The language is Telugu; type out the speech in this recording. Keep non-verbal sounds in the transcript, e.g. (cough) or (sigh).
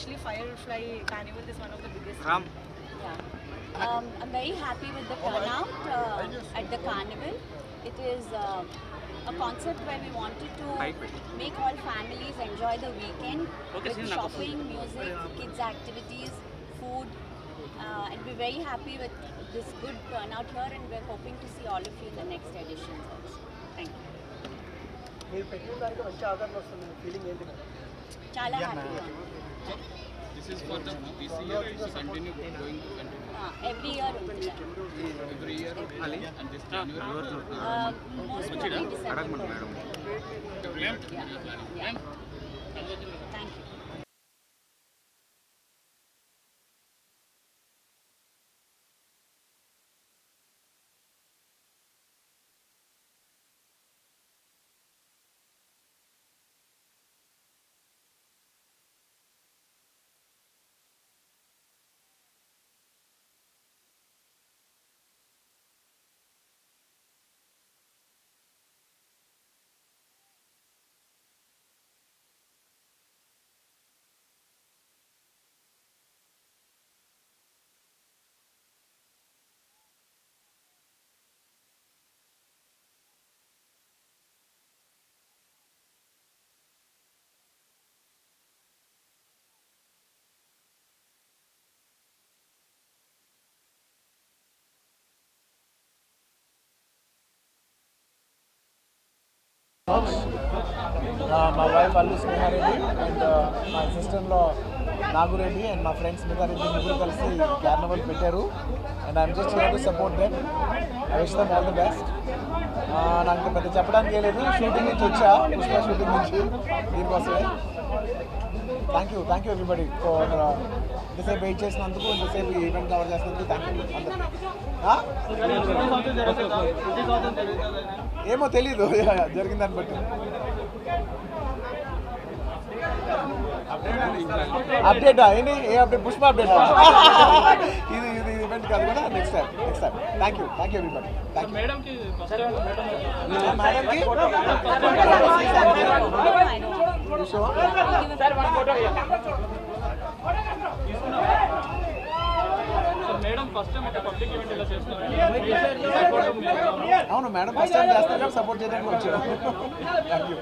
especially Firefly Carnival is one of the biggest. Ram Yeah. Um, I'm very happy with the turnout uh, at the carnival. It is uh, a concept where we wanted to Right, right. make all families enjoy the weekend Okay, with see, shopping, music, kids activities, food. Uh, and we're very happy with this good turnout here and we're hoping to see all of you in the next editions also. Thank you. మీరు పెట్టిన దానికి మంచి ఆదరణ వస్తుంది ఫీలింగ్ ఏంటి Madam Chala happy. This is for the this year it will continue going to continue Uh, every year ఉంటుంది. every year and this January Uh, most probably December. అడగమను madam every year. Yeah. Yeah. మా వైఫ్ అల్లు స్నేహారెడ్డి అండ్ మా అసిస్టెంట్లో నాగురెడ్డి అండ్ మా ఫ్రెండ్స్ మీద మిగారెడ్డి ముగ్గురు కలిసి క్యార్నవల్ పెట్టారు. And I'm just have support them I wish them all the best నాకు పెద్ద చెప్పడానికి లేదు. షూటింగ్ నుంచి వచ్చా. పుష్ప షూటింగ్ నుంచి దీనికోసమే. Thank you thank you everybody for ఇంతసేపు వెయిట్ చేసినందుకు ఇంతసేపు ఈవెంట్ కవర్ చేసినందుకు థ్యాంక్ యూ అందరికీ. ఏమో తెలీదు. (laughs) జరిగిన దాన్ని బట్టి. అప్డేటా ఏంటి? ఏ అప్డేట్ పుష్ప అప్డేట్ (laughs) ఇది ఈవెంట్ కాదు కదా next time next time thank you thank you everybody thank you మేడంకి మేడం. ఫస్ట్ టైం ఒక పబ్లిక్ ఈవెంట్ ఇలా చేస్తున్నారు. అవును మేడం ఫస్ట్ టైం చేస్తారు సపోర్ట్ చేయడానికి వచ్చాను థ్యాంక్ యూ